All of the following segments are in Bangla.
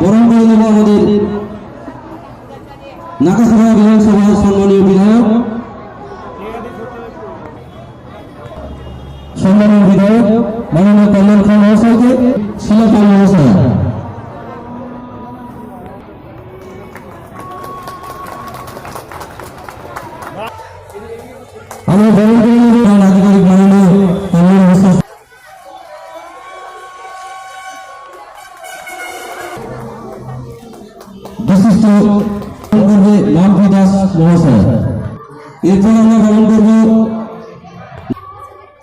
বরণ করে নেব আমাদের নাকাশাড়া বিধানসভার সম্মানীয় বিধায়ক। সম্মানীয় বিধায়ক, মাননীয় কল্যাণ খান মহাশয়কে শিলাপাল মহাশয়। আমরা বরণ বিশিষ্ট করবে মানভি দাস মহাশয় এরপর আমরা গ্রহণ করব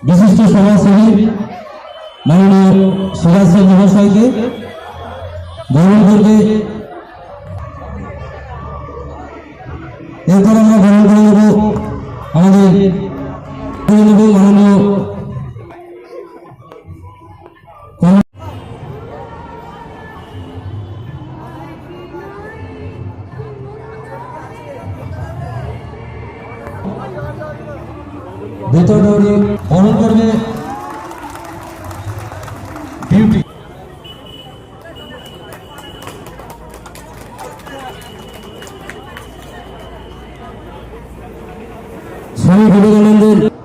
বিশিষ্ট সমাজসেবী মাননীয় সুভাষ রায় মহাশয়কে গ্রহণ করবে এরপর আমরা গ্রহণ করে নেব আমাদের ভেতর দৌড়ে বরণ করবে বিউটি স্বামী বিবেকানন্দের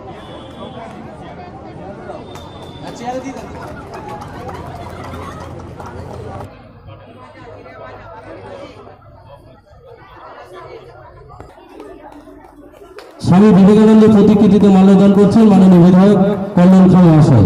স্বামী বিবেকানন্দের প্রতিকৃতিতে মাল্যদান করছেন মাননীয় বিধায়ক কল্যাণ খান মহাশয়।